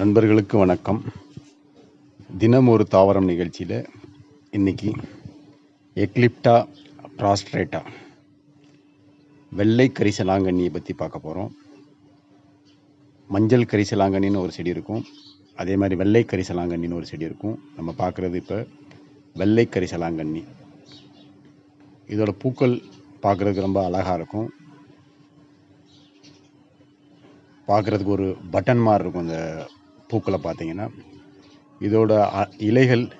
நண்பர்களுக்கு வணக்கம். தினம் ஒரு தாவரம் நிகழ்ச்சியில் இன்றைக்கி எக்லிப்டா ப்ராஸ்ட்ரேட்டா வெள்ளை கரிசலாங்கண்ணியை பற்றி பார்க்க போகிறோம் மஞ்சள் கரிசலாங்கண்ணின்னு ஒரு செடி இருக்கும். அதே மாதிரி வெள்ளை கரிசலாங்கண்ணின்னு ஒரு செடி இருக்கும். நம்ம பார்க்குறது இப்போ வெள்ளை கரிசலாங்கண்ணி. இதோட பூக்கள் பார்க்குறதுக்கு ரொம்ப அழகாக இருக்கும். பார்க்குறதுக்கு ஒரு பட்டன் மாதிரி இருக்கும் இந்த பூக்களை பார்த்தீங்கன்னா இதோட அ- இலைகள்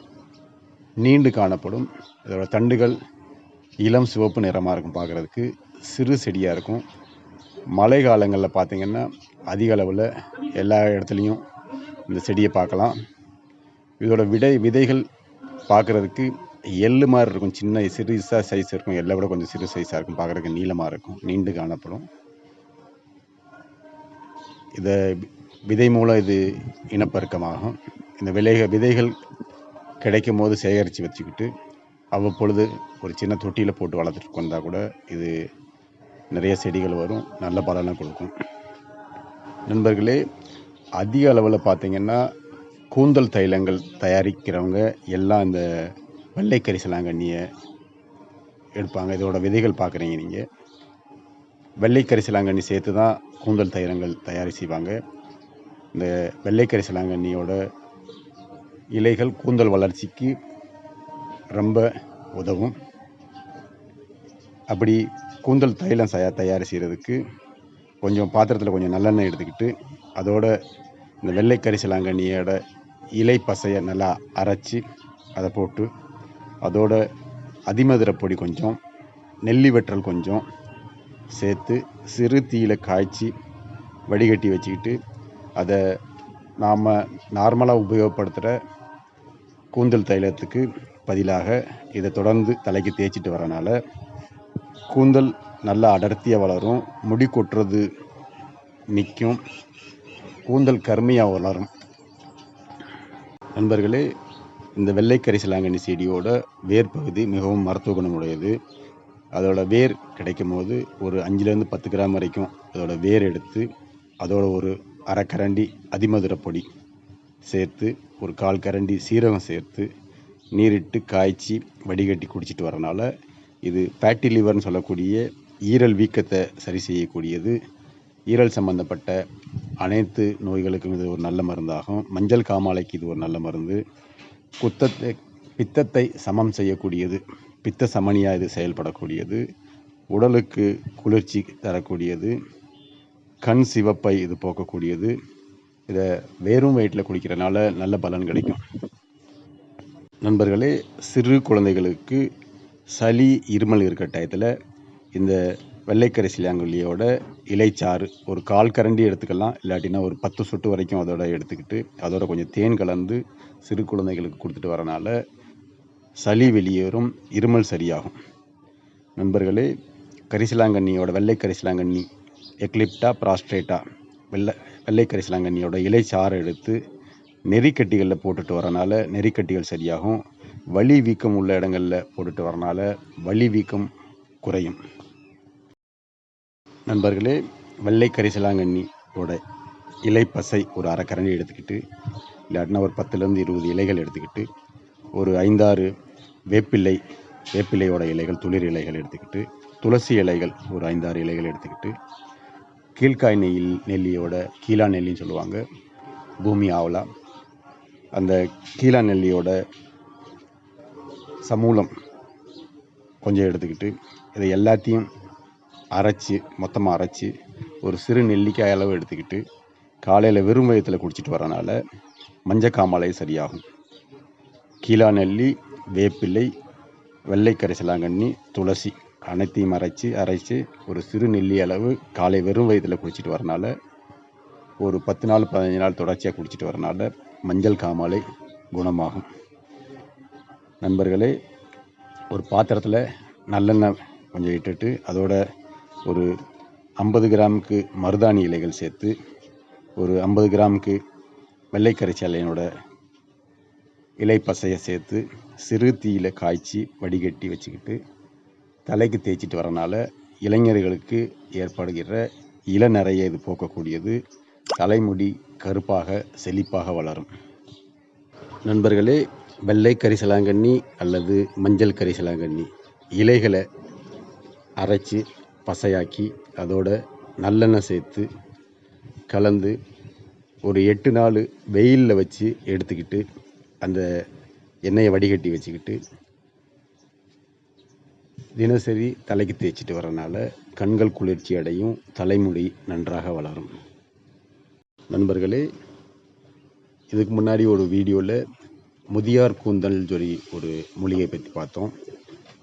நீண்டு காணப்படும். இதோட தண்டுகள் இளம் சிவப்பு நிறமாக இருக்கும் பார்க்குறதுக்கு சிறு செடியாக இருக்கும். மழை காலங்களில் பார்த்திங்கன்னா அதிக அளவில் எல்லா இடத்துலையும் இந்த செடியை பார்க்கலாம். இதோட விடை விதைகள் பார்க்குறதுக்கு எள்ளு மாதிரி இருக்கும். சின்ன சிறுசாக சைஸ் இருக்கும். எல்லை விட கொஞ்சம் சிறு சைஸாக இருக்கும். பார்க்குறதுக்கு நீளமாக இருக்கும். நீண்டு காணப்படும். இதை விதை மூலம் இது இனப்பெருக்கமாகும். இந்த விலைக விதைகள் கிடைக்கும் போது சேகரித்து வச்சுக்கிட்டு அவ்வப்பொழுது ஒரு சின்ன தொட்டியில் போட்டு வளர்த்துட்டு வந்தால் கூட இது நிறைய செடிகள் வரும் நல்ல பலனை கொடுக்கும். நண்பர்களே அதிக அளவில் பார்த்திங்கன்னா கூந்தல் தைலங்கள் தயாரிக்கிறவங்க எல்லாம் இந்த வெள்ளை கரிசலாங்கண்ணியை எடுப்பாங்க. இதோட விதைகள் பார்க்குறீங்க நீங்கள் வெள்ளை கரிசலாங்கண்ணி சேர்த்து தான் கூந்தல் தைலங்கள் தயார் செய்வாங்க. இந்த வெள்ளைக்கரை சிலாங்கண்ணியோட இலைகள் கூந்தல் வளர்ச்சிக்கு ரொம்ப உதவும். அப்படி கூந்தல் தைலம் தயா தயார் செய்கிறதுக்கு கொஞ்சம் பாத்திரத்தில் கொஞ்சம் நல்லெண்ணெய் எடுத்துக்கிட்டு அதோட இந்த வெள்ளைக்கரி சிலாங்கண்ணியோட இலை பசையை நல்லா அரைச்சி அதை போட்டு அதோட அதிமதுரை பொடி கொஞ்சம் நெல்லி வெற்றல் கொஞ்சம் சேர்த்து சிறு தீயில காய்ச்சி வடிகட்டி வச்சுக்கிட்டு அதை நாம் நார்மலாக உபயோகப்படுத்துகிற கூந்தல் தைலத்துக்கு பதிலாக இதை தொடர்ந்து தலைக்கு தேய்ச்சிட்டு வரனால கூந்தல் நல்லா அடர்த்தியாக வளரும் முடி கொட்டுறது நிற்கும் கூந்தல் கருமையாக வளரும். நண்பர்களே இந்த வெள்ளைக்கரி சிலாங்கண்ணி செடியோட வேர் பகுதி மிகவும் மருத்துவ குணமுடையது. அதோட வேர் கிடைக்கும் போது ஒரு அஞ்சுலேருந்து பத்து கிராம் வரைக்கும் அதோட வேர் எடுத்து அதோட ஒரு அரைக்கரண்டி அதிமதுர பொடி சேர்த்து ஒரு கால் கரண்டி சீரகம் சேர்த்து நீரிட்டு காய்ச்சி வடிகட்டி குடிச்சிட்டு வரனால இது ஃபேட்டி லிவர்னு சொல்லக்கூடிய ஈரல் வீக்கத்தை சரி செய்யக்கூடியது. ஈரல் சம்பந்தப்பட்ட அனைத்து நோய்களுக்கும் இது ஒரு நல்ல மருந்தாகும். மஞ்சள் காமாலைக்கு இது ஒரு நல்ல மருந்து. குத்தத்தை பித்தத்தை சமம் செய்யக்கூடியது. பித்த சமனியாக இது செயல்படக்கூடியது. உடலுக்கு குளிர்ச்சி தரக்கூடியது. கண் சிவப்பை இது போக்கக்கூடியது. இதை வெறும் வயிற்றில் குடிக்கிறனால நல்ல பலன் கிடைக்கும். நண்பர்களே சிறு குழந்தைகளுக்கு சளி இருமல் இருக்க டயத்தில் இந்த வெள்ளைக்கரை சிலாங்கல்லியோட இலைச்சாறு ஒரு கால் கரண்டி எடுத்துக்கலாம். இல்லாட்டினா ஒரு பத்து சொட்டு வரைக்கும் அதோட எடுத்துக்கிட்டு அதோட கொஞ்சம் தேன் கலந்து சிறு குழந்தைகளுக்கு கொடுத்துட்டு வரனால சளி வெளியேறும் இருமல் சரியாகும். நண்பர்களே கரிசிலாங்கண்ணியோட வெள்ளை கரிசிலாங்கண்ணி எக்லிப்டா ப்ராஸ்ட்ரேட்டா வெள்ளை வெள்ளை கரிசலாங்கண்ணியோட சாறு எடுத்து நெறிக்கட்டிகளில் போட்டுட்டு வரனால நெறிக்கட்டிகள் சரியாகும். வலி வீக்கம் உள்ள இடங்களில் போட்டுட்டு வரனால வலி வீக்கம் குறையும். நண்பர்களே வெள்ளை கரிசலாங்கண்ணியோட இலை பசை ஒரு அரை எடுத்துக்கிட்டு இல்லாட்டினா ஒரு பத்துலேருந்து இருபது இலைகள் எடுத்துக்கிட்டு ஒரு ஐந்தாறு வேப்பிலை வேப்பிலையோட இலைகள் துளிர் இலைகள் எடுத்துக்கிட்டு துளசி இலைகள் ஒரு ஐந்தாறு இலைகள் எடுத்துக்கிட்டு கீழ்காய் நெல் நெல்லியோட கீழா நெல்லின்னு சொல்லுவாங்க. பூமி ஆவலா. அந்த கீழா நெல்லியோட சமூலம் கொஞ்சம் எடுத்துக்கிட்டு இதை எல்லாத்தையும் அரைச்சி மொத்தமாக அரைச்சி ஒரு சிறு நெல்லிக்காய் அளவு எடுத்துக்கிட்டு காலையில் வெறும் வயத்தில் குடிச்சிட்டு வரனால மஞ்சக்காமலை சரியாகும். கீழா நெல்லி வேப்பிலை வெள்ளை கரிசலாங்கண்ணி துளசி அனைத்தையும் அரைச்சி அரைச்சி ஒரு சிறு நெல்லி அளவு காலை வெறும் வயிற்றில் குடிச்சிட்டு வரனால ஒரு பத்து நாள் பதினஞ்சு நாள் தொடர்ச்சியாக குடிச்சிட்டு வரனால மஞ்சள் காமாலை குணமாகும். நண்பர்களே ஒரு பாத்திரத்தில் நல்லெண்ணெய் கொஞ்சம் இட்டுட்டு அதோட ஒரு ஐம்பது கிராமுக்கு மருதாணி இலைகள் சேர்த்து ஒரு ஐம்பது கிராமுக்கு வெள்ளைக்கரிசி இலையினோட இலை பசையை சேர்த்து சிறு தீயில காய்ச்சி வடிகட்டி வச்சுக்கிட்டு தலைக்கு தேய்ச்சிட்டு வரனால இளைஞர்களுக்கு ஏற்படுகிற இளநரையை இது போக்கக்கூடியது. தலைமுடி கருப்பாக செழிப்பாக வளரும். நண்பர்களே வெள்ளை கரிசலாங்கண்ணி அல்லது மஞ்சள் கரிசலாங்கண்ணி இலைகளை அரைச்சி பசையாக்கி அதோட நல்லெண்ணெய் சேர்த்து கலந்து ஒரு எட்டு நாள் வெயிலில் வச்சு எடுத்துக்கிட்டு அந்த எண்ணெயை வடிகட்டி வச்சுக்கிட்டு தினசரி தலைக்கு தேய்ச்சிட்டு வரனால கண்கள் குளிர்ச்சி அடையும் தலைமுடி நன்றாக வளரும். நண்பர்களே இதுக்கு முன்னாடி ஒரு வீடியோவில் முதியார் கூந்தல் சொல்லி ஒரு மூலிகை பற்றி பார்த்தோம்.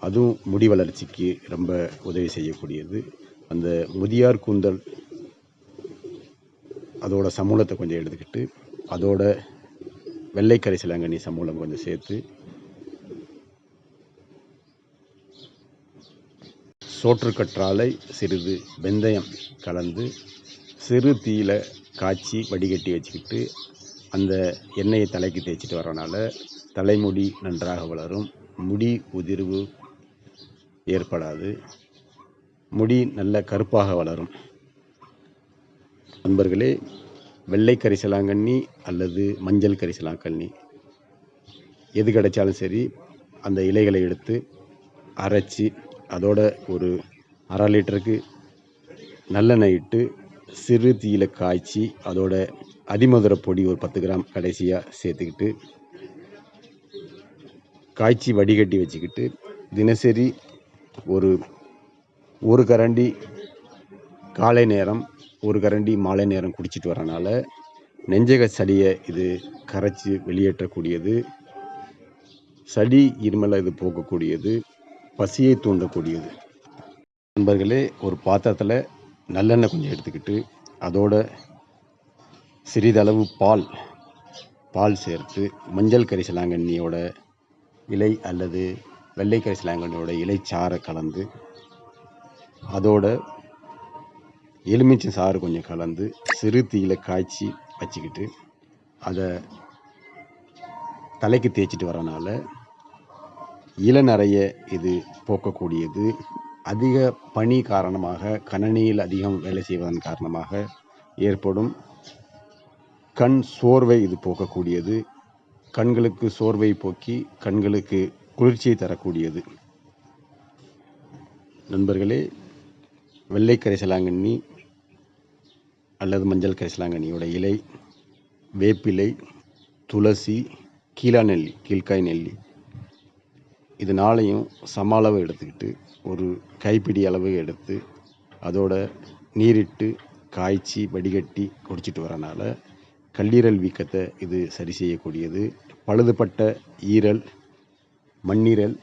அதுவும் முடி வளர்ச்சிக்கு ரொம்ப உதவி செய்யக்கூடியது. அந்த முதியார் கூந்தல் அதோட சமூலத்தை கொஞ்சம் எடுத்துக்கிட்டு அதோட வெள்ளை கரிசலாங்கண்ணி சமூலம் கொஞ்சம் சேர்த்து சோற்றுக்கற்றாலை சிறிது வெந்தயம் கலந்து சிறு தீயில காய்ச்சி வடிகட்டி வச்சுக்கிட்டு அந்த எண்ணெயை தலைக்கு தேய்ச்சிட்டு வரனால தலைமுடி நன்றாக வளரும். முடி உதிர்வு ஏற்படாது. முடி நல்ல கருப்பாக வளரும். நண்பர்களே வெள்ளை கரிசலாங்கண்ணி அல்லது மஞ்சள் கரிசலாங்கண்ணி. எது கிடைச்சாலும் சரி அந்த இலைகளை எடுத்து அரைச்சி அதோட ஒரு அரை லிட்டருக்கு நல்லெண்ணெய் இட்டு சிறு தீயில காய்ச்சி அதோட அதிமதுர பொடி ஒரு பத்து கிராம் கடைசியாக சேர்த்துக்கிட்டு காய்ச்சி வடிகட்டி வச்சுக்கிட்டு தினசரி ஒரு ஒரு கரண்டி காலை நேரம் ஒரு கரண்டி மாலை நேரம் குடிச்சிட்டு வரனால நெஞ்சக சளியை இது கரைச்சி வெளியேற்றக்கூடியது. சளி இருமலை இது போக்கக்கூடியது பசியை தூண்டக்கூடியது. நண்பர்களே ஒரு பாத்திரத்தில் நல்லெண்ணெய் கொஞ்சம் எடுத்துக்கிட்டு அதோட சிறிதளவு பால் பால் சேர்த்து மஞ்சள் கரிசலாங்கண்ணியோட இலை அல்லது வெள்ளை கரிசலாங்கண்ணியோட இலைச்சாறை கலந்து அதோட எலுமிச்சை சாறு கொஞ்சம் கலந்து சிறு தீயில காய்ச்சி வச்சுக்கிட்டு அதை தலைக்கு தேய்ச்சிட்டு வரனால இளநரைய இது போக்கக்கூடியது. அதிக பனி காரணமாக கணனியில் அதிகம் வேலை செய்வதன் காரணமாக ஏற்படும். கண் சோர்வை இது போக்கக்கூடியது. கண்களுக்கு சோர்வை போக்கி கண்களுக்கு குளிர்ச்சியை தரக்கூடியது. நண்பர்களே வெள்ளை கரைசலாங்கண்ணி அல்லது மஞ்சள் கரிசலாங்கண்ணியோட இலை வேப்பிலை துளசி கீழா நெல்லி கீழ்காய் நெல்லி இது நாளையும் சம அளவு எடுத்துக்கிட்டு ஒரு கைப்பிடி அளவு எடுத்து அதோட நீரிட்டு காய்ச்சி வடிகட்டி குடிச்சிட்டு வரனால கல்லீரல் வீக்கத்தை இது சரி செய்யக்கூடியது. பழுதுபட்ட ஈரல் மண்ணீரல்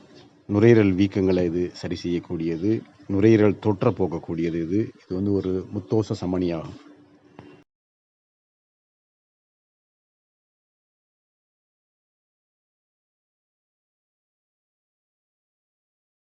நுரையீரல் வீக்கங்களை இது சரி செய்யக்கூடியது. நுரையீரல் தொற்ற போக்கக்கூடியது இது. இது வந்து ஒரு முத்தோச சமணியாகும்.